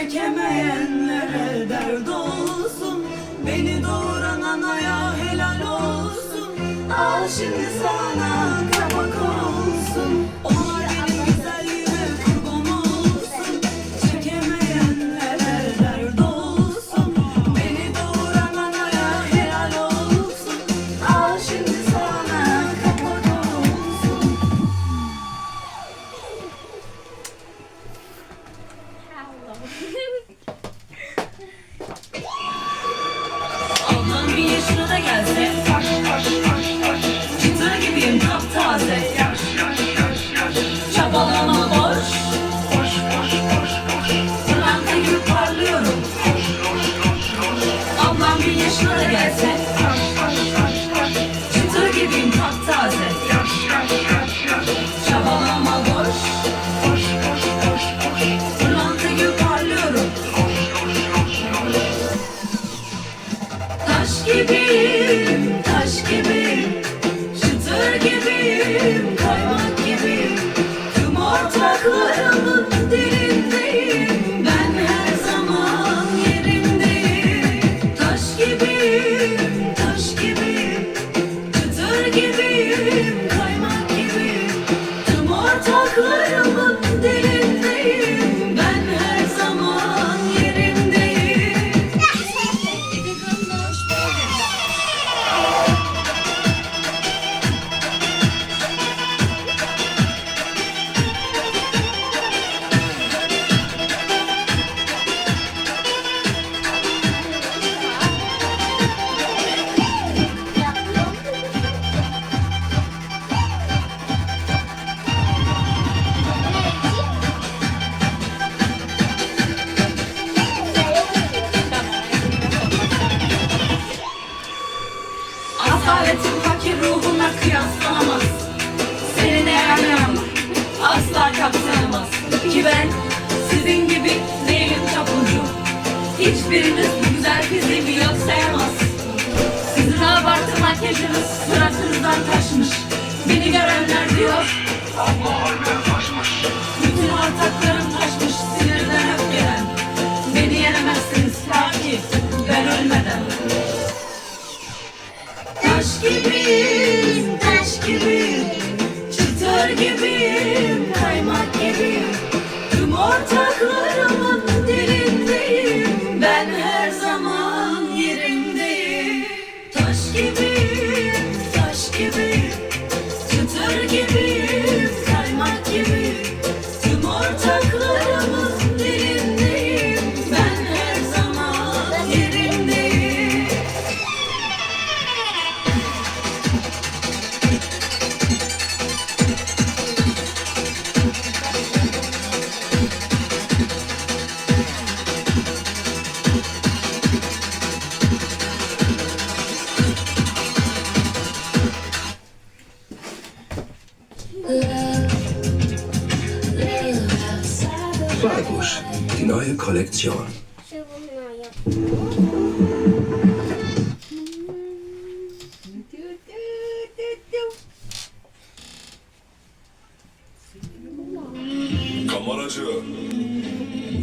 çekemeyenlere dert olsun. Beni doğuran anaya helal olsun. Al şimdi sana kabak olsun. Onunla kıyaslanamaz. Seni değerlemem Asla kapsanamaz Ki ben sizin gibi değilim tapucu Hiçbiriniz bu güzel fiziğimi yok sayamaz Sizin abartı makyajınız suratınızdan taşmış Beni görenler diyor. Abla harbiden taşmış Bütün ortaklarım taşmış sinirden öfkeden Beni yenemezsiniz ta ki ben ölmeden. Taş gibi gibiyim Çıtır gibiyim Kaymak gibiyim. Tüm ortaklarımın dilindeyim. Ben her Neue Kollektion. Kameracı.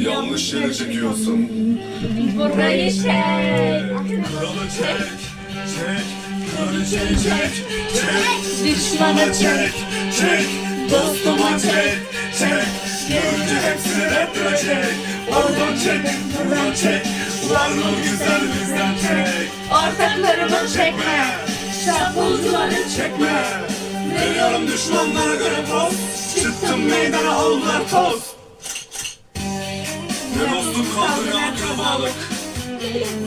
Yanlış yere çekiyorsun. Burayı çek. Kralı çek. Çek. Kraliçeyi çek. Çek. Düşmanı çek. Çek. Dostuma çek. Çek. Görünce hepsini derttirecek. Oradan çek. Buradan çek. Var mı güzel bizden çek. Ortaklarımı çekme. Çapulcuları Çekme. Veriyorum düşmanlara göre poz. Çıktım meydana oldular toz. Ne dostluk kaldı ne akrabalık.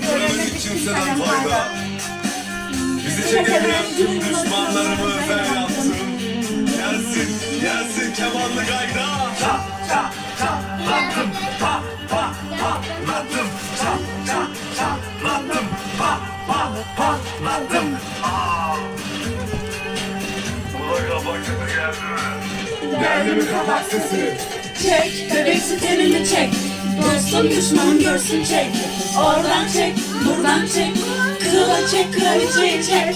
Göremedik kimseden fayda. Bizi çekebilen tüm düşmanlarımı. Gelsin, gelsin kemanlı gayda. Ta ta ta lattım, pa pa pa lattım. Ta ta ta lattım, pa pa pa lattım. Geldi mi? Geldi mi kabak sesi? Çek, bebek sitenini çek. Dostum düşmanım görsün çek. Oradan çek, buradan çek. Krala çek, kraliçeyi çek.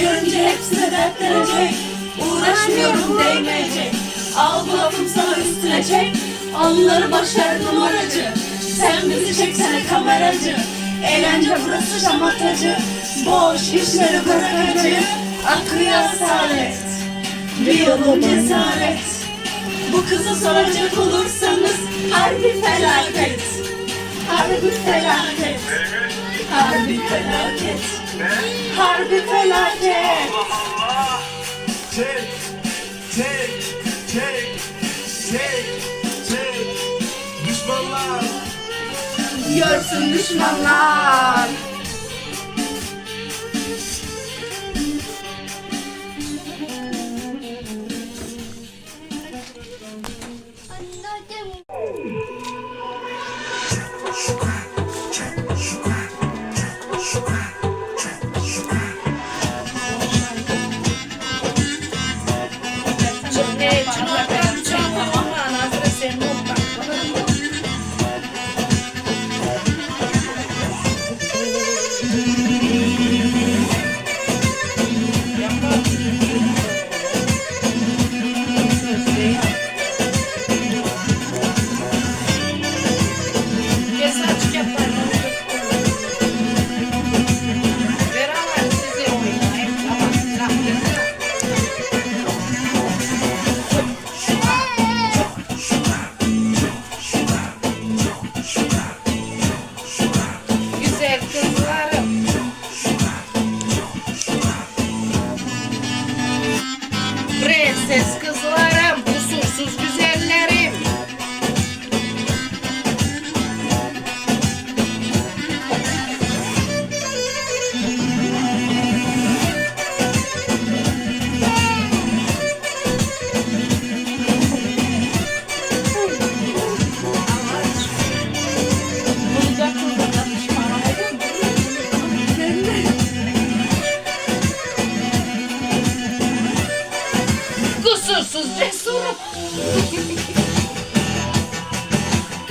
Görünce hepsine dertlenecek. Uğraşmıyorum değmeyecek. Al bu lafım sana üstüne çek. Onları başlar numaracı. Sen bizi çeksene kameracı. Eğlence burası şamatacı. Boş işleri bırakıcı. Akıyor asalet. Bir yolun cesaret. Bu kızı soracak olursanız harbi felaket. Harbi felaket. Harbi felaket. Harbi felaket. Allah! Çek. Görsün düşmanlar.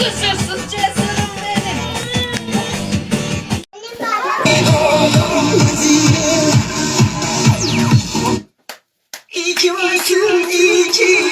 cesursuz cesurum benim. İyi ki varsın, iyi ki